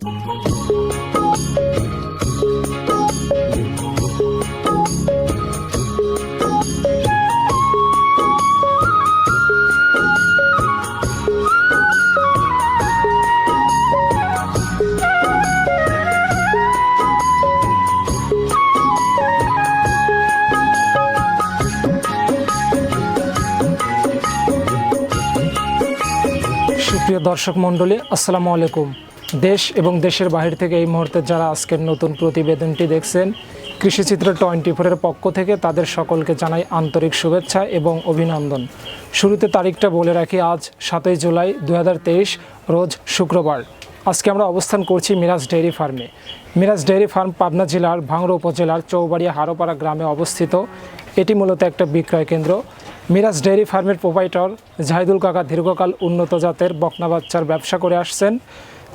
সুপ্রিয় দর্শক মণ্ডলী আসসালামু আলাইকুম। দেশ এবং দেশের বাহির থেকে এই মুহূর্তে যারা আজকের নতুন প্রতিবেদনটি দেখছেন, কৃষিচিত্র টোয়েন্টি ফোরের পক্ষ থেকে তাদের সকলকে জানাই আন্তরিক শুভেচ্ছা এবং অভিনন্দন। শুরুতে তারিখটা বলে রাখি, আজ সাতই জুলাই দু হাজার তেইশ, রোজ শুক্রবার। আজকে আমরা অবস্থান করছি মিরাজ ডেইরি ফার্মে। মিরাজ ডেইরি ফার্ম পাবনা জেলার ভাঙড়া উপজেলার চৌবাড়িয়া হারোপাড়া গ্রামে অবস্থিত। এটি মূলত একটা বিক্রয় কেন্দ্র। মিরাজ ডেইরি ফার্মের প্রোপাইটর জাহিদুল কাকা দীর্ঘকাল উন্নত জাতের বকনা বাচ্চার ব্যবসা করে আসছেন।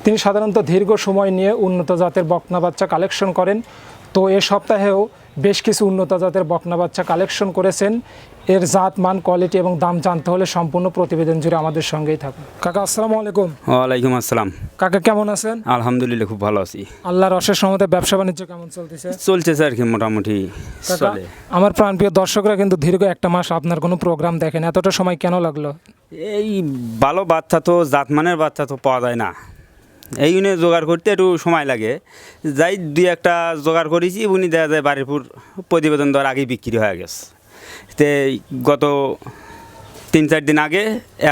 তিনি সাধারণত দীর্ঘ সময় নিয়ে উন্নত জাতের বকনা বাচ্চা কালেকশন করেন। তো এ সপ্তাহেও বেশ কিছু উন্নত জাতের বকনা বাচ্চা কালেকশন করেছেন। এর জাত মান কোয়ালিটি এবং দাম জানতে হলে সম্পূর্ণ প্রতিবেদন জুড়ে আমাদের সঙ্গেই থাকুন। কাকা আসসালামু আলাইকুম। ওয়ালাইকুম আসসালাম। কাকা কেমন আছেন? আলহামদুলিল্লাহ খুব ভালো আছি। আল্লাহর অশেষ সহমতে ব্যবসা বাণিজ্য কেমন চলতেছে? চলছে স্যার কি মোটামুটি চলে। আমার প্রাণপ্রিয় দর্শকরা কিন্তু দীর্ঘ একটা মাস আপনার কোনো প্রোগ্রাম দেখেন। এতটা সময় কেন লাগল? এই ভালো বাচ্চা তো জাতমানের বাচ্চা তো পাওয়া যায় না। এই জন্য জোগাড় করতে একটু সময় লাগে। যাই দুই একটা জোগাড় করেছি উনি দেখা যায় বাড়িপুর প্রতিবেদন দেওয়ার আগেই বিক্রি হয়ে গেছে। তে গত তিন চার দিন আগে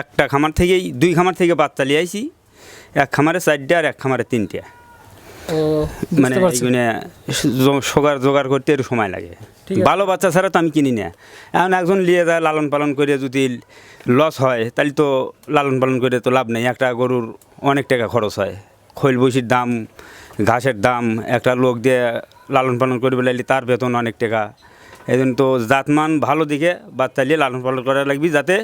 একটা খামার থেকেই, দুই খামার থেকে বাচ্চা নিয়ে আইছি। এক খামারে চারটে আর এক খামারে তিনটে। মানে এইগুলো জোগাড় জোগাড় করতে একটু সময় লাগে। ঠিক ভালো বাচ্চা ছাড়া তো আমি কিনি না। এখন একজন নিয়ে যায় লালন পালন করে যদি লস হয় তাহলে তো লালন পালন করে তো লাভ নেই। একটা গরুর অনেক টাকা খরচ হয়। খৈল বসির দাম ঘাসের দাম একটা লোক দিয়ে লালন পালন করে বেলাইলে তার বেতন অনেক টাকা। এই জন্য তো জাতমান ভালো দিকে বাচ্চা নিয়ে লালন পালন করা লাগবে যাতে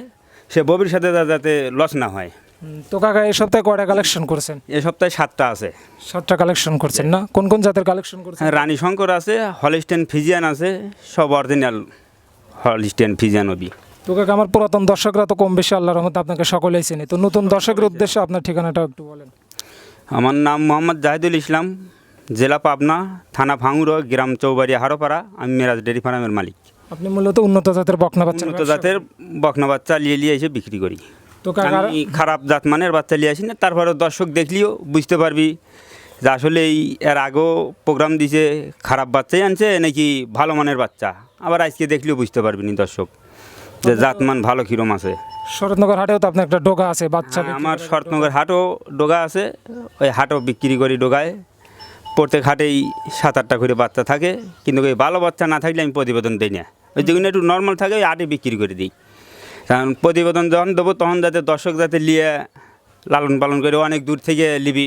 সে ভবিষ্যতে যাতে লস না হয়। তো কাকা এই সপ্তাহে কয়টা কালেকশন করছেন? এ সপ্তাহে সাতটা আছে। সাতটা কালেকশন করছেন না? কোন কোন জাতের কালেকশন করছেন? হ্যাঁ রানী শঙ্কর আছে হলিস্টেন ফিজিয়ান আছে সব অরিজিনাল হলিস্টেন ফিজিয়ান অবি তো কাকা আমার পুরাতন দর্শকরা তো কম বেশি আল্লাহর রহমতে আপনাকে সকলেই চেনে। তো নতুন দর্শকের উদ্দেশ্যে আপনার ঠিকানাটা একটু বলেন। আমার নাম মোহাম্মদ জাহিদুল ইসলাম জেলা পাবনা থানা ভাঙুরো গ্রাম চৌবাড়ি হারোপাড়া। আমি মেরাজ ডেরি ফার্মের মালিক। আপনি মূলত উন্নত জাতের বকনা বাচ্চা উন্নত জাতের বকনা বাচ্চা লিয়ে লিয়ে এসে বিক্রি করি। তো কাকা আমি খারাপ জাত মানের বাচ্চা নিয়ে আসি না তারপরে দর্শক দেখলেও বুঝতে পারবি যে আসলে এই এর আগেও প্রোগ্রাম দিছে খারাপ বাচ্চাই আনছে নাকি ভালো মানের বাচ্চা? আবার আজকে দেখলেও বুঝতে পারবি নি দর্শক যে জাতমান ভালো কিরম আছে। শরৎনগর হাটেও তো আপনার একটা ডোকা আছে বাচ্চা হ্যাঁ, আমার শরৎনগর হাটও ডোগা আছে ওই হাটও বিক্রি করি ডোগায়। প্রত্যেক হাটেই সাত আটটা করে বাচ্চা থাকে কিন্তু ওই ভালো বাচ্চা না থাকলে আমি প্রতিবেদন দিই না। ওই যেগুলো একটু নর্মাল থাকে ওই হাটে বিক্রি করে দিই। কারণ প্রতিবেদন যখন দেবো তখন যাতে দর্শক যাতে নিয়ে লালন পালন করে অনেক দূর থেকে নিবি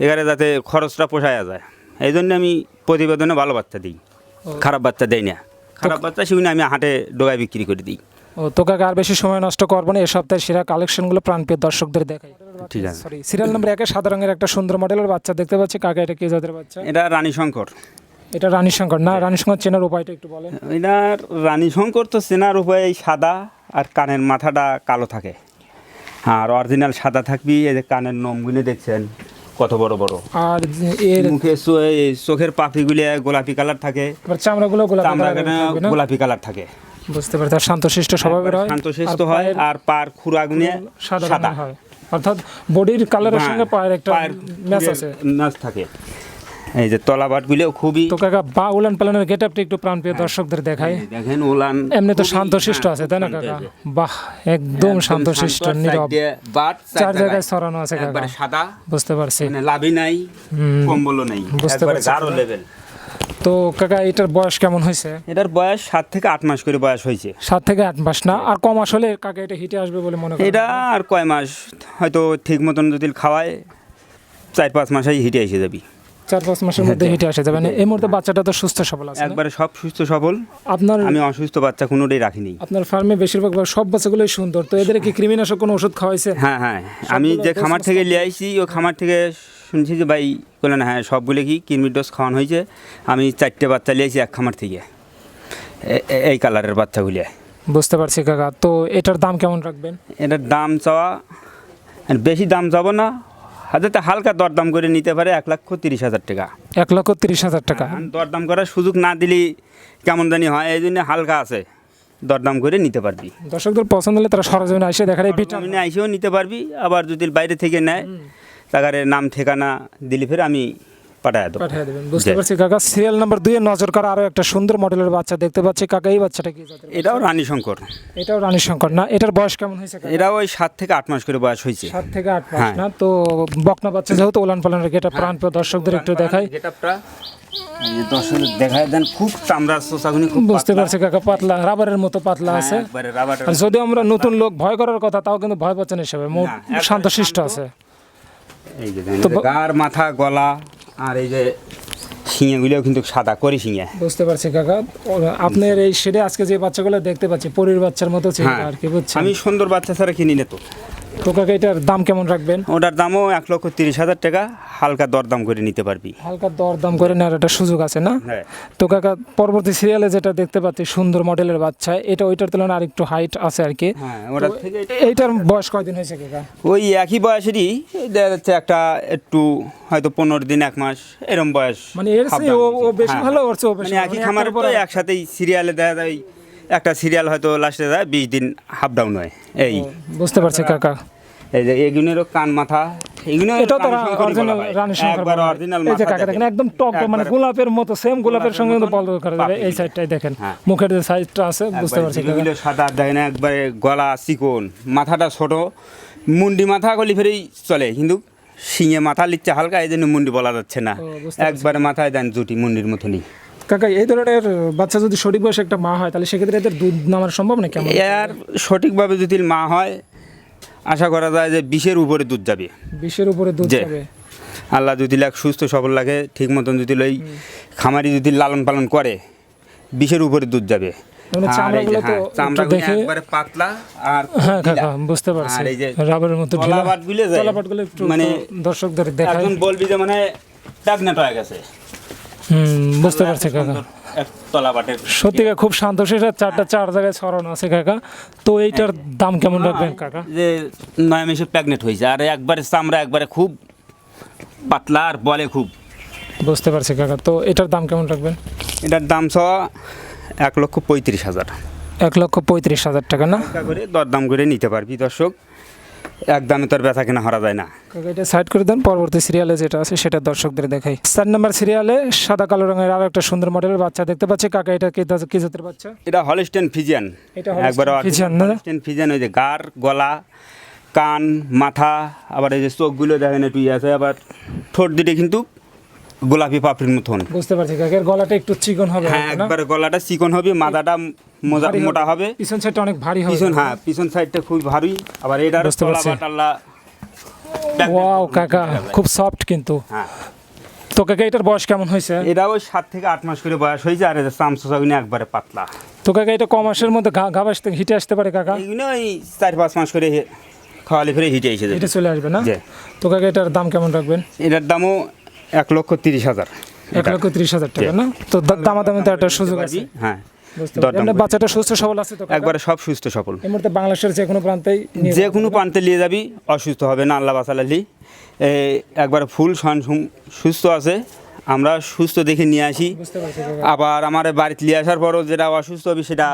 এখানে যাতে খরচটা পোষায়া যায়। এই জন্য আমি প্রতিবেদনে ভালো বাচ্চা দিই। খারাপ বাচ্চা দেই না। খারাপ বাচ্চা সেগুলো আমি হাটে ডোগায় বিক্রি করে দিই। ও তো কাকা আর বেশি সময় নষ্ট করব না এ সপ্তাহে সেরা কালেকশনগুলো প্রাণপ্রিয় দর্শকদের দেখাই। ঠিক আছে। সরি সিরিয়াল নাম্বার একে সাদা রঙের একটা সুন্দর মডেলের বাচ্চা দেখতে পাচ্ছি কাকা এটা কে জাতের বাচ্চা? এটা রানী শঙ্কর। এটা রানী শঙ্কর না রানী শঙ্কর চেনার উপায়টা একটু বলেন এটার রানী শঙ্কর তো চেনার উপায় সাদা আর কানের মাথাটা কালো থাকে। আর অরিজিনাল সাদা থাকবি এই যে কানের নমগুলি দেখছেন কত বড় বড়। আর এর মুখে চোখের পাপড়িগুলি গোলাপি কালার থাকে। চামড়াগুলো গোলাপি চামড়া? গোলাপি কালার থাকে। বুঝতে পারছি আর শান্তশিষ্ট স্বভাবের হয়। শান্তশিষ্ট হয় আর পার খুরাগুনে সাদা সাদা। হয়। অর্থাৎ বডির কালারের হ্যাঁ, সঙ্গে পায়ের একটা ম্যাচ আছে। ম্যাচ থাকে। এই যে তলাবাটগুলিও খুবই তো কাকা বা উলান পালানের গেট আপটা একটু প্রাণপ্রিয় দর্শকদের দেখায় দেখেন ওলান এমনি তো শান্তশিষ্ট হ্যাঁ, আছে তাই না কাকা? বাহ একদম শান্তশিষ্ট শান্ত, নীরব। বাট, চার জায়গায়। ছড়ানো আছে কাকা। একবারে সাদা। বুঝতে পারছি। মানে লাভই নাই কম্বলও নাই। বুঝতে পারছি। গাঢ় লেভেল তো কাকা এটার বয়স কেমন হয়েছে? এটার বয়স সাত থেকে আট মাস করে বয়স হয়েছে। সাত থেকে আট মাস না? আর কম আসলে কাকা এটা হিটে আসবে বলে মনে করি এটা আর কয় মাস? হয়তো ঠিক মতন যদি খাওয়ায় চার পাঁচ মাসেই হিটে এসে যাবি। চার পাঁচ মাসের মধ্যে হিটে আসে যাবে এই মুহূর্তে বাচ্চাটা তো সুস্থ সবল আছে একবারে সব সুস্থ সবল। আপনার আমি অসুস্থ বাচ্চা কোনোটাই রাখিনি। আপনার ফার্মে বেশিরভাগ সব বাচ্চাগুলোই সুন্দর তো এদের কি কৃমিনাশক কোনো ওষুধ খাওয়াইছে? হ্যাঁ হ্যাঁ। আমি যে খামার থেকে নিয়ে আইছি ও খামার থেকে শুনছি যে ভাই বললেন হ্যাঁ সবগুলো কি কিরমির ডোজ খাওয়ানো হয়েছে? আমি চারটে বাচ্চা নিয়ে আইছি এক খামার থেকে। এই কালারের বাচ্চাগুলি। বুঝতে পারছি কাকা তো এটার দাম কেমন রাখবেন? এটার দাম চাওয়া বেশি দাম চাবো না হাজারটা হালকা দরদাম করে নিতে পারে এক লক্ষ তিরিশ হাজার টাকা। এক লক্ষ তিরিশ হাজার টাকা। দরদাম করার সুযোগ না দিলে কেমন জানি হয় এই জন্য হালকা আছে দরদাম করে নিতে পারবি। দর্শকদের পছন্দ হলে তারা সরজমিনে এসে দেখার এই ভিটামিনে এসেও নিতে পারবি আবার যদি বাইরে থেকে নেয় তাকারে নাম ঠিকানা দিলে ফের আমি পাঠায় দেবো। পাঠিয়ে দেবেন বুঝতে পারছি কাকা। সিরিয়াল নাম্বার দুইয়ে নজর করা আরও একটা সুন্দর মডেলের বাচ্চা দেখতে পাচ্ছি। কাকা এই বাচ্চাটা কি এটাও রানী শঙ্কর এটাও রানী শঙ্কর না? এটার বয়স কেমন হয়েছে? এটাও ওই সাত থেকে আট মাস করে বয়স হয়েছে। সাত থেকে আট মাস হ্যাঁ। না? তো বকনা বাচ্চা যেহেতু ওলান পালানের গেটা প্রাণ প্রিয় দর্শকদের একটু দেখাই। দর্শক দেখায় দেন খুব চামড়ার সোসাগুনি খুব বুঝতে। পারছি কাকা পাতলা রাবারের মতো পাতলা হ্যাঁ, আছে। আর যদি আমরা নতুন লোক ভয় করার কথা তাও কিন্তু ভয় পাচ্ছেন হিসেবে। শান্তশিষ্ট আছে। যে গার মাথা গলা। আর এই যে শিঙেগুলোও কিন্তু সাদা করি শিঙে বুঝতে পারছি কাকা। আপনার এই শেডে আজকে যে বাচ্চাগুলো দেখতে পাচ্ছি পরীর বাচ্চার মতো ছিল হ্যাঁ। আর কি বুঝছেন? আমি সুন্দর বাচ্চা ছাড়া কিনি না তো। তো কাকা এটার দাম কেমন রাখবেন? ওটার দামও এক লক্ষ তিরিশ হাজার টাকা। হালকা দরদাম করে নিতে পারবি। হালকা দর দাম করে নেওয়ার একটা সুযোগ আছে না? হ্যাঁ। তো কাকা পরবর্তী সিরিয়ালে যেটা দেখতে পাচ্ছি সুন্দর মডেলের বাচ্চা এটা ওইটার তুলনায় আরেকটু হাইট আছে আর কি। হ্যাঁ ওটার থেকে এইটার বয়স কয়দিন হয়েছে কাকা? ওই একই বয়সেরই দেখা যাচ্ছে একটা একটু হয়তো পনেরো দিন এক মাস এরম বয়স। মানে এর চেয়ে ও- ও বেশি হ্যাঁ। ভালো, ওর চেয়ে ও বেশি মানে ভালো। একই মানে খামারে একটার তো পরে- একসাথেই সিরিয়ালে দেখা যায় একটা সিরিয়াল হয়তো লাস্টে যায় বিশ দিন হাফ ডাউন হয়। এই। বুঝতে পারছি কাকা। এই যে এগুলোরও কান মাথা এগুলো তো রানী একবার অরিজিনাল এই যে কাকা দেখেন। একদম টক টক মানে গোলাপের মতো সেম গোলাপের সঙ্গে কিন্তু বল করে দেবে। এই সাইডটাই দেখেন। মুখের যে সাইডটা আছে বুঝতে পারছি এগুলো সাদা দেখেন একবারে গলা চিকন মাথাটা ছোট। মুন্ডি মাথা গলি ফেরেই চলে কিন্তু শিঙে মাথা লিচ্ছে হালকা এই জন্য মুন্ডি বলা যাচ্ছে না। একবারে মাথায় দেন জুটি মুন্ডির মতনই। কাকা এই ধরনের বাচ্চা যদি সঠিক বয়সে একটা মা হয় তাহলে সেক্ষেত্রে এদের দুধ নামার সম্ভব না কেমন এর সঠিকভাবে যদি মা হয় আশা করা যায় যে বিশের উপরে দুধ যাবে। বিশের উপরে দুধ যাবে। আল্লাহ যদি লাগ সুস্থ সবল লাগে ঠিক মতন যদি লই খামারি যদি লালন পালন করে বিশের উপরে দুধ যাবে। মানে হ্যাঁ, দেখে হ্যাঁ মানে দর্শকদের একজন বলবি যে মানে প্রেগনেন্ট হয়ে গেছে। হুম বুঝতে পারছি কাকা। সত্যি খুব শান্ত। শেষে চারটা চার জায়গায় ছড়ানো আছে কাকা। তো এইটার দাম কেমন রাখবেন কাকা? যে নয় মাসে প্রেগনেন্ট হয়েছে। আর একবারে চামড়া একবারে খুব পাতলা আর বলে খুব। বুঝতে পারছি কাকা। তো এটার দাম কেমন রাখবেন? এটার দাম ছ এক লক্ষ পঁয়ত্রিশ হাজার। এক লক্ষ পঁয়ত্রিশ হাজার টাকা না? করে দরদাম করে নিতে পারবি দর্শক। এক দামে তোর ব্যথা কিনা হারা যায় না। এটা সাইড করে দেন পরবর্তী সিরিয়ালে যেটা আছে সেটা দর্শকদের দেখাই। চার নম্বর সিরিয়ালে সাদা কালো রঙের আরও একটা সুন্দর মডেলের বাচ্চা দেখতে পাচ্ছি। কাকা এটা কি কি জাতের বাচ্চা? এটা হলিস্টেন ফিজিয়ান এটা একবার ফিজিয়ান না? হলিস্টেন ফিজিয়ান ওই যে গার গলা কান মাথা আবার এই যে চোখগুলো দেখেন একটু ইয়ে আছে আবার ঠোঁট দিতে কিন্তু গোলাপি পাপড়ির মতন। বুঝতে পারছি কাকের গলাটা একটু চিকন হবে হ্যাঁ? একবারে গলাটা চিকন হবে মাথাটা মোজা মোটা হবে। পিছন সাইডটা অনেক ভারী হবে পিছন হ্যাঁ পিছন সাইডটা খুব ভারী। আবার এটার বুঝতে পারছি। ওয়াও কাকা খুব সফট কিন্তু। হ্যাঁ। তো কাকা এটার বয়স কেমন হয়েছে? এটা ওই সাত থেকে আট মাস করে বয়স হয়েছে আর চামচুচাগুনি একবারে পাতলা। তো কাকা এটা ক মাসের মধ্যে ঘা ঘা আসতে হিটে আসতে পারে কাকা? এইগুলো ওই চার পাঁচ মাস করে খাওয়ালে ফিরে হিটে এসে যাবে। এটা চলে আসবে না। তো কাকা এটার দাম কেমন রাখবেন? এটার দামও এক লক্ষ তিরিশ হাজার। এক লক্ষ ত্রিশ হাজার টাকা না? তো দামাদামি তো একটা সুযোগ আছে। হ্যাঁ। বাচ্চাটা সুস্থ সবল আছে তো একবারে সব সুস্থ সফল এই মুহূর্তে বাংলাদেশের যে কোনো প্রান্তেই নিয়ে যে কোনো প্রান্তে নিয়ে যাবি অসুস্থ হবে না আল্লাহ বাসালালি একবার ফুল সুস্থ আছে। আমরা সুস্থ দেখে নিয়ে আসি। আবার আমার বাড়িতে নিয়ে আসার পরও যেটা অসুস্থ হবে সেটা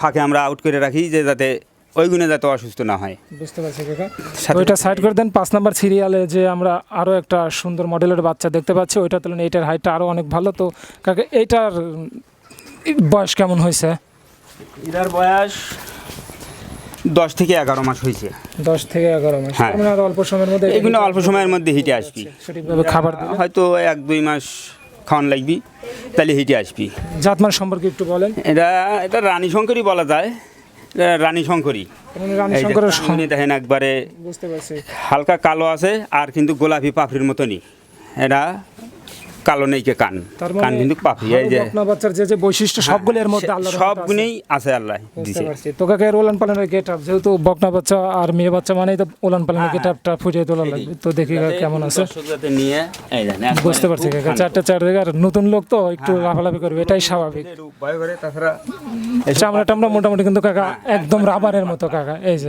ফাঁকে আমরা আউট করে রাখি যে যাতে ওই গুণে যাতে অসুস্থ না হয়। বুঝতে পারছি কাকা। ওইটা সাইড করে দেন পাঁচ নাম্বার সিরিয়ালে যে আমরা আরও একটা সুন্দর মডেলের বাচ্চা দেখতে পাচ্ছি ওইটা তুলনায় এইটার হাইটটা আরও অনেক ভালো। তো কাকা এইটার বয়স কেমন হয়েছে? এটার বয়স দশ থেকে এগারো মাস হয়েছে। দশ থেকে এগারো মাস। হ্যাঁ। অল্প সময়ের মধ্যে এগুলো অল্প সময়ের মধ্যে হিটে আসবি। সঠিকভাবে খাবার হয়তো এক দুই মাস খাওয়ান লাগবি তাহলে হিটে আসবি। জাতমান সম্পর্কে একটু বলেন। এটা এটা রানী শঙ্করই বলা যায়। রানী শঙ্করী। দেখেন একবারে বুঝতে পারছি। হালকা কালো আছে আর কিন্তু গোলাপি পাপড়ির মতনই। এটা কালো নেই কে কান। কান মানে কিন্তু পাপড়ি এই যে বাচ্চার যে যে বৈশিষ্ট্য সবগুলো এর মধ্যে আল্লাহ সব গুণেই আছে। আল্লাহ দিছে। তো কাকা ওলান পালনের গেট আপ যেহেতু বকনা বাচ্চা আর মেয়ে বাচ্চা মানেই তো ওলান পালনের গেট আপটা ফুটিয়ে তোলা লাগবে। তো দেখি কেমন আছে। নিয়ে বুঝতে পারছি কাকা। চারটে চার জায়গায় আর নতুন লোক তো একটু লাফালাফি করবে এটাই স্বাভাবিক। চামড়া টামড়া মোটামুটি কিন্তু কাকা একদম রাবারের মতো কাকা এই যে।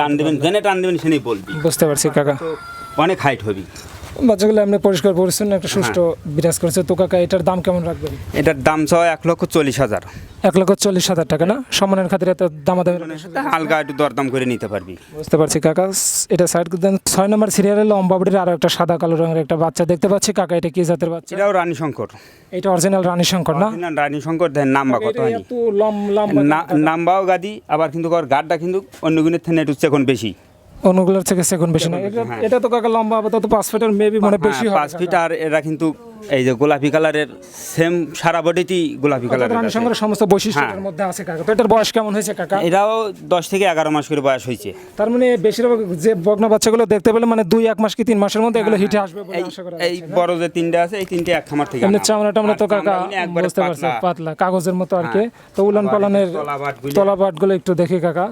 টান দিবেন জেনে টান দিবেন বলবি। বুঝতে পারছি কাকা। অনেক হাইট হবি। বাচ্চাগুলো আপনি পরিষ্কার পরিচ্ছন্ন একটা সুষ্ঠ হ্যাঁ। বিরাজ করেছে। তো কাকা এটার দাম কেমন রাখবেন? এটার দাম চাও এক লক্ষ চল্লিশ হাজার। এক লক্ষ চল্লিশ হাজার টাকা না? সম্মানের খাতিরে এত দামাদামি হালকা একটু দরদাম করে নিতে পারবি। বুঝতে পারছি কাকা। এটা সাইড দেন ছয় নম্বর সিরিয়ালে লম্বাবটির আরও একটা সাদা কালো রঙের একটা বাচ্চা দেখতে পাচ্ছি। কাকা এটা কি জাতের বাচ্চা? এটাও রানী শঙ্কর। এটা অরিজিনাল রানী শঙ্কর না? রানী শঙ্কর দেন নাম্বা কত হয়নি নাম্বাও গাদি আবার কিন্তু গাডটা কিন্তু অন্য গুণের থেকে একটু চেকন বেশি। অন্যগুলোর থেকে সেকেন্ড বেশি না এটা- হ্যাঁ। তো কাকা লম্বা আপাতত পাঁচ ফিটের মেবি মানে বেশি হ্যাঁ, হবে পাঁচ ফিট আর এরা কিন্তু এই যে গোলাপি কালারের সেম সারা বডিতেই গোলাপি কালারের রানী আছে। সমস্ত বৈশিষ্ট্যের হ্যাঁ। মধ্যে আছে কাকা তো এটার বয়স কেমন হয়েছে কাকা এরাও দশ থেকে এগারো মাস করে বয়স হয়েছে তার মানে বেশিরভাগ যে বগ্না বাচ্চাগুলো দেখতে পেলে মানে দুই এক মাস কি তিন মাসের মধ্যে এগুলো হিটে আসবে বলে আশা করা এই বড় যে তিনটে আছে এই তিনটে এক খামার থেকে এমনি আনা। চামড়া টামড়া তো কাকা বুঝতে পারছে পাতলা। কাগজের মতো আর কি হ্যাঁ। তো উলান পালানের তলাবাটগুলো একটু দেখি কাকা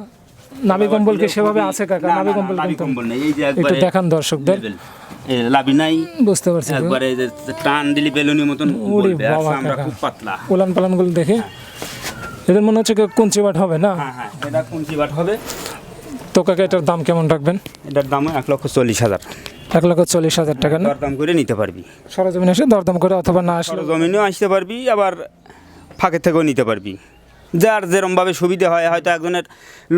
নাভি কম্বল কি সেভাবে আছে কাকা? না, না, কম্বল কম্বল নেই, এই যে একটু দেখান দর্শকদের। লাভি নাই। বুঝতে পারছি। একবারে যে টান দিলি বেলুনের মতন আর বাবা চামড়া খুব পাতলা। উলান পালানগুলো দেখে এদের মনে হচ্ছে কুঞ্চি বাট হবে না? হ্যাঁ হ্যাঁ এটা কুঞ্চি বাট হবে। তো কাকা এটার দাম কেমন রাখবেন? এটার দাম এক লক্ষ চল্লিশ হাজার। এক লক্ষ চল্লিশ হাজার টাকা না? দরদাম করে নিতে পারবি। সরজমিন এসে দরদাম করে অথবা না আসলে? জমিনেও আসতে পারবি আবার ফাঁকে থেকেও নিতে পারবি। যার যেরমভাবে সুবিধা হয় হয়তো একজনের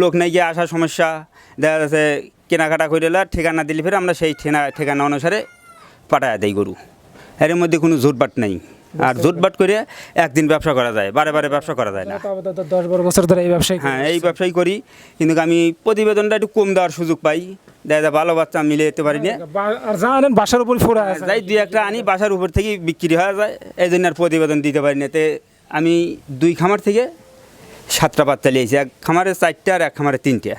লোক নাই গিয়ে আসার সমস্যা দেখা যাচ্ছে কেনাকাটা করে আর ঠিকানা দিলে ফের আমরা সেই ঠিনা ঠিকানা অনুসারে পাঠায় দেই গরু। এর মধ্যে কোনো জুটবাট নেই। আর জুটবাট করে একদিন ব্যবসা করা যায় বারে বারে ব্যবসা করা যায় না। দশ বারো বছর ধরে এই ব্যবসায় হ্যাঁ এই ব্যবসাই করি। কিন্তু আমি প্রতিবেদনটা একটু কম দেওয়ার সুযোগ পাই। দেখা যায় ভালো বাচ্চা মিলে যেতে পারি না। আর বাসার উপর ফোরা আছে। যাই দুই একটা আনি বাসার উপর থেকেই বিক্রি হয়ে যায়। এই জন্য আর প্রতিবেদন দিতে পারি না। তে আমি দুই খামার থেকে সাতটা বাচ্চা নিয়েছি এক খামারে চারটে আর এক খামারে তিনটে।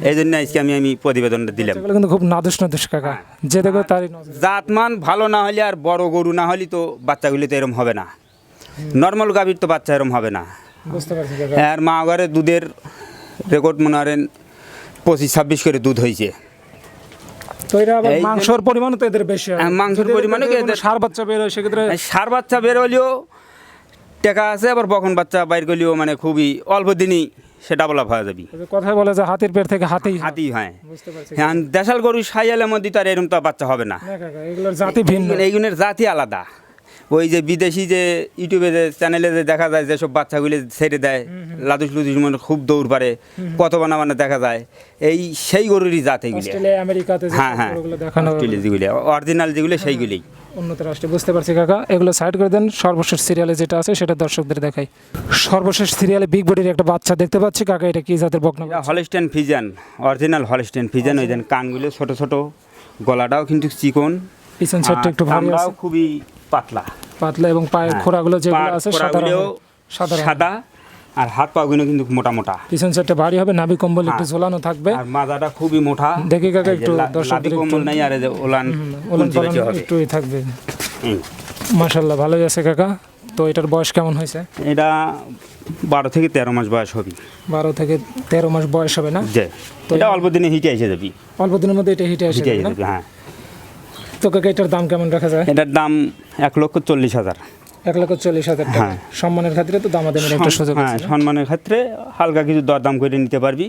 এই জন্য আজকে আমি আমি প্রতিবেদনটা দিলাম। কিন্তু খুব নাদুস নাদুস কাকা। যে দেখো তারই জাতমান ভালো না হলে আর বড় গরু না হলে তো বাচ্চাগুলি তো এরম হবে না। নর্মাল গাভীর তো বাচ্চা এরম হবে না। বুঝতে পারছি আর মা ঘরে দুধের রেকর্ড মনে করেন পঁচিশ ছাব্বিশ করে দুধ হয়েছে মাংসর পরিমাণও তো এদের বেশি হয়। মাংসের পরিমাণও এদের- সার বাচ্চা বের হয় সেক্ষেত্রে সার বাচ্চা বের হলেও টাকা আছে আবার বকন বাচ্চা বাইর করলেও মানে খুবই অল্প দিনই সে ডাবল আপ হয়ে যাবে। যে কথায় বলে যে হাতির পেট থেকে হাতি হাতি হ্যাঁ। হ্যাঁ দেশাল গরু সাইয়ালের মধ্যে তার এরকম তো বাচ্চা হবে না। এগুলোর জাতি ভিন্ন। এইগুলোর জাতি আলাদা। ওই যে বিদেশি যে ইউটিউবে যে চ্যানেলে যে দেখা যায় যেসব বাচ্চাগুলি ছেড়ে দেয় লাদুস লুদুস মানে খুব দৌড় পারে কত বানা বানা দেখা যায়। এই সেই গরুরই জাত এইগুলি হ্যাঁ হ্যাঁ। অরিজিনাল যেগুলো সেইগুলি। উন্নত রাষ্ট্রে বুঝতে পারছি কাকা। এগুলো সাইড করে দেন সর্বশেষ সিরিয়ালে যেটা আছে সেটা দর্শকদের দেখাই। সর্বশেষ সিরিয়ালে বিগ বডির একটা বাচ্চা দেখতে পাচ্ছি। কাকা এটা কি জাতের বকনা Holstein Friesian original Holstein Friesian ওই দেন কানগুলো ছোট ছোট গলাটাও কিন্তু চিকন। পিছন সাইডটা একটু ভারী আছে। খুবই পাতলা। পাতলা এবং পায়ের হ্যাঁ। খোরাগুলো যেগুলো আছে সাদা সাদা আর হাত পাগুলো কিন্তু মোটা মোটা। পিছন সাইডটা ভারী হবে নাভি কম্বল একটু হ্যাঁ। ঝোলানো থাকবে। আর মাজাটা খুবই মোটা। দেখি কাকা একটু দর্শকদের কম্বল নাই আর ওলান ওলান পালান থাকবে। হুম। মাশাল্লাহ ভালোই আছে কাকা। তো এটার বয়স কেমন হয়েছে? এটা বারো থেকে তেরো মাস বয়স হবে। বারো থেকে তেরো মাস বয়স হবে না? তো এটা অল্প দিনে হিটে এসে যাবি। অল্প দিনের মধ্যে এটা হিটে এসে যাবি হ্যাঁ। তো কাকা এটার দাম কেমন রাখা যায়? এটার দাম এক লক্ষ চল্লিশ হাজার। এক লক্ষ চল্লিশ হাজার টাকা। হ্যাঁ। সম্মানের খাতিরে তো একটা সুযোগ হ্যাঁ সম্মানের ক্ষেত্রে হালকা কিছু দরদাম করে নিতে পারবি।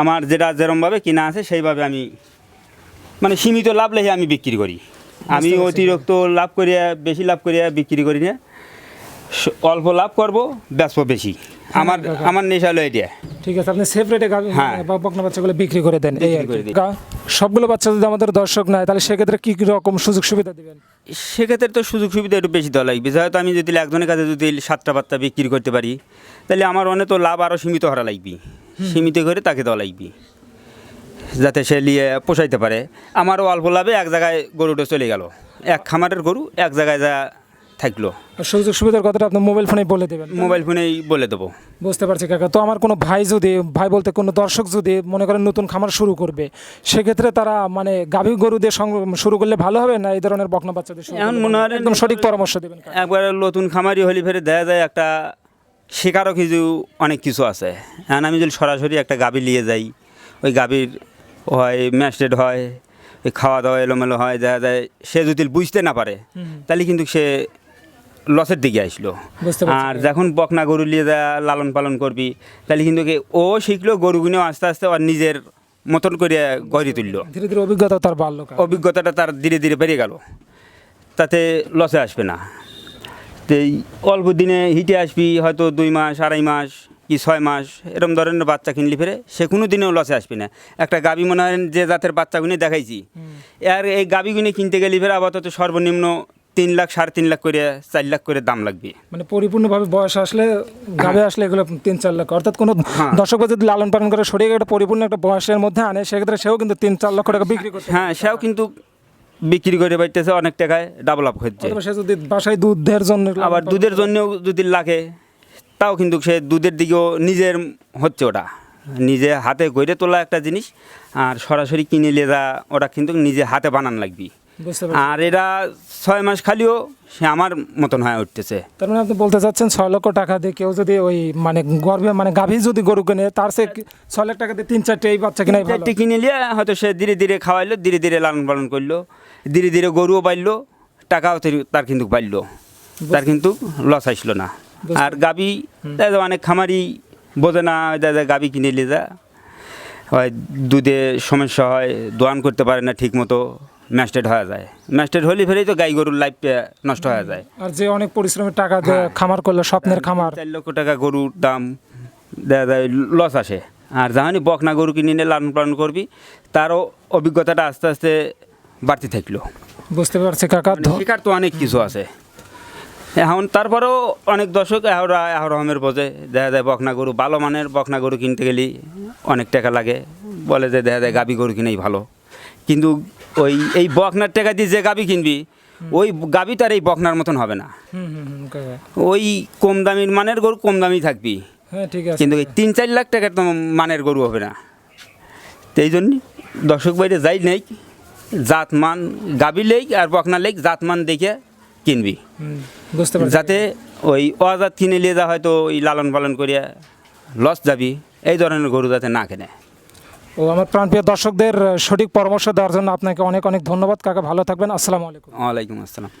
আমার যেটা যেরমভাবে কিনা আছে সেইভাবে আমি মানে সীমিত লাভ লেগে আমি বিক্রি করি। আমি অতিরিক্ত লাভ করিয়া বেশি লাভ করিয়া বিক্রি করি না। অল্প লাভ করব বেচবো বেশি। আমার আমার নেশা হলো এটা ঠিক আছে আপনি সেফ রেটে হ্যাঁ। বকনা বাচ্চাগুলো বিক্রি করে দেন এই। সবগুলো বাচ্চা যদি আমাদের দর্শক নেয় তাহলে সেক্ষেত্রে কি কি রকম সুযোগ সুবিধা দিবেন? সেক্ষেত্রে তো সুযোগ সুবিধা একটু বেশি দেওয়া লাগবে। যেহেতু আমি যদি একজনের কাছে যদি সাতটা বাচ্চা বিক্রি করতে পারি তাহলে আমার অনেক তো লাভ আরও সীমিত হরা লাগবে। সীমিত করে তাকে দেওয়া লাগবে। যাতে সে নিয়ে পোষাইতে পারে। আমারও অল্প লাভে এক জায়গায় গরুটা চলে গেল। এক খামারের গরু এক জায়গায় যা থাকল। আর সুযোগ সুবিধার কথাটা আপনার মোবাইল ফোনে বলে দেবেন মোবাইল ফোনেই বলে দেবো। বুঝতে পারছি কাকা। তো আমার কোনো ভাই যদি ভাই বলতে কোনো দর্শক যদি মনে করেন নতুন খামার শুরু করবে সেক্ষেত্রে তারা মানে গাভী গরু দিয়ে শুরু করলে ভালো হবে না এই ধরনের বকনা বাচ্চাদের এখন মনে হয় একদম সঠিক পরামর্শ দেবেন একবার নতুন খামারি হলে ফেরে দেখা যায় একটা শেখারও কিছু অনেক কিছু আছে। এখন আমি যদি সরাসরি একটা গাভী নিয়ে যাই ওই গাভীর হয় ম্যাস্টেড হয় ওই খাওয়া দাওয়া এলোমেলো হয় দেখা যায় সে যদি বুঝতে না পারে তাহলে কিন্তু সে লসের দিকে আসলো। আর যখন বকনা গরু নিয়ে যা লালন পালন করবি তাহলে কিন্তু কি ও শিখলো গরুগুলো আস্তে আস্তে আর নিজের মতন করে গড়ে তুললো। ধীরে ধীরে অভিজ্ঞতা তার বাড়লো অভিজ্ঞতাটা তার ধীরে ধীরে বেড়ে গেল। তাতে লসে আসবে না। তো এই অল্প দিনে হিটে আসবি হয়তো দুই মাস আড়াই মাস কি ছয় মাস এরকম ধরনের বাচ্চা কিনলি ফেরে সে কোনো দিনেও লসে আসবে না। একটা গাবি মনে হয় যে জাতের বাচ্চাগুনি দেখাইছি। আর এই গাবিগুনি কিনতে গেলে ফেরে আপাতত সর্বনিম্ন তিন লাখ সাড়ে তিন লাখ করে চার লাখ করে দাম লাগবে। মানে পরিপূর্ণভাবে বয়স আসলে গাবে আসলে এগুলো তিন চার লাখ। অর্থাৎ কোনো হ্যাঁ। দর্শক যদি লালন পালন করে সরিয়ে একটা পরিপূর্ণ একটা বয়সের মধ্যে আনে সেক্ষেত্রে সেও কিন্তু তিন চার লক্ষ টাকা বিক্রি করতে হ্যাঁ সেও কিন্তু বিক্রি করে বাইতেছে অনেক টাকায় ডাবল আপ হচ্ছে। সে যদি বাসায় দুধের জন্য আবার দুধের জন্যও যদি লাগে তাও কিন্তু সে দুধের দিকেও নিজের হচ্ছে ওটা। নিজে হাতে গড়ে তোলা একটা জিনিস আর সরাসরি কিনে লেদা ওটা কিন্তু নিজে হাতে বানান লাগবি। আর এরা ছয় মাস খালিও সে আমার মতন হয়ে উঠতেছে। তার মানে আপনি বলতে চাচ্ছেন ছয় লক্ষ টাকা দিয়ে কেউ যদি ওই মানে গর্বে মানে গাভী যদি গরু কিনে তার সে ছয় লাখ টাকা দিয়ে তিন চারটে এই বাচ্চা ভালো। চারটে কিনে নিয়ে হয়তো সে ধীরে ধীরে খাওয়াইলো ধীরে ধীরে লালন পালন করল ধীরে ধীরে গরুও বাড়লো টাকাও তের- তার কিন্তু বাড়লো তার কিন্তু লস আসলো না। আর গাবি অনেক খামারি বোঝে না দাদা গাবি কিনে নিয়ে যা হয় দুধে সমস্যা হয় দোয়ান করতে পারে না ঠিক মতো ম্যাস্টেড হয়ে যায়। ম্যাস্টেড হলে ফেরেই তো গাই গরুর লাইফটা নষ্ট হয়ে যায়। আর যে অনেক পরিশ্রমের টাকা দিয়ে খামার করলে স্বপ্নের খামার। চার লক্ষ টাকা গরুর দাম দেখা যায় লস আসে। আর যখনই বকনা গরু কিনে নিয়ে লালন পালন করবি তারও অভিজ্ঞতাটা আস্তে আস্তে বাড়তে থাকল। বুঝতে পারছি কাকা মানে শেখার তো অনেক কিছু আছে। এখন তারপরেও অনেক দর্শক এহরা এহর রকমের বোঝে দেখা যায় বকনা গরু ভালো মানের বকনা গরু কিনতে গেলে অনেক টাকা লাগে। বলে যে দেখা যায় গাবি গরু কিনেই ভালো। কিন্তু ওই এই বকনার টাকা দিয়ে যে গাবি কিনবি ওই গাবি তার এই বকনার মতন হবে না। ওই কম দামির মানের গরু কম দামি থাকবি। হ্যাঁ কিন্তু এই তিন চার লাখ টাকার তো মানের গরু হবে না। তো এই জন্য দর্শক বাইরে যাই নেই জাত মান গাবি লেক আর বকনা লেক জাত মান দেখে কিনবি। যাতে ওই অজাত কিনে নিয়ে যা হয়তো ওই লালন পালন করিয়া লস যাবি এই ধরনের গরু যাতে না কেনে। ও আমার প্রাণপ্রিয় দর্শকদের সঠিক পরামর্শ দেওয়ার জন্য আপনাকে অনেক অনেক ধন্যবাদ। কাকা, ভালো থাকবেন। আসসালামু আলাইকুম। ওয়ালাইকুম আসসালাম।